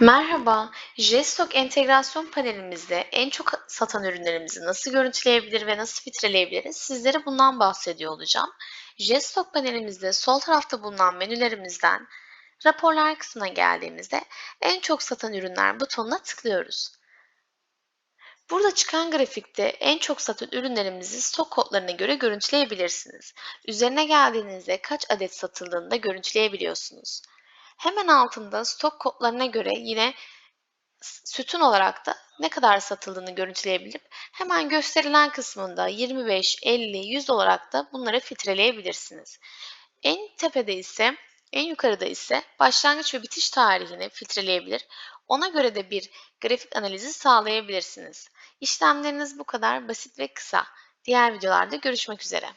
Merhaba, JSTOC entegrasyon panelimizde en çok satan ürünlerimizi nasıl görüntüleyebilir ve nasıl filtreleyebiliriz? Sizlere bundan bahsediyor olacağım. JSTOC panelimizde sol tarafta bulunan menülerimizden raporlar kısmına geldiğimizde en çok satan ürünler butonuna tıklıyoruz. Burada çıkan grafikte en çok satan ürünlerimizi stok kodlarına göre görüntüleyebilirsiniz. Üzerine geldiğinizde kaç adet satıldığını da görüntüleyebiliyorsunuz. Hemen altında stok kodlarına göre yine sütun olarak da ne kadar satıldığını görüntüleyebilip hemen gösterilen kısmında 25, 50, 100 olarak da bunları filtreleyebilirsiniz. En tepede ise en yukarıda ise başlangıç ve bitiş tarihini filtreleyebilir. Ona göre de bir grafik analizi sağlayabilirsiniz. İşlemleriniz bu kadar basit ve kısa. Diğer videolarda görüşmek üzere.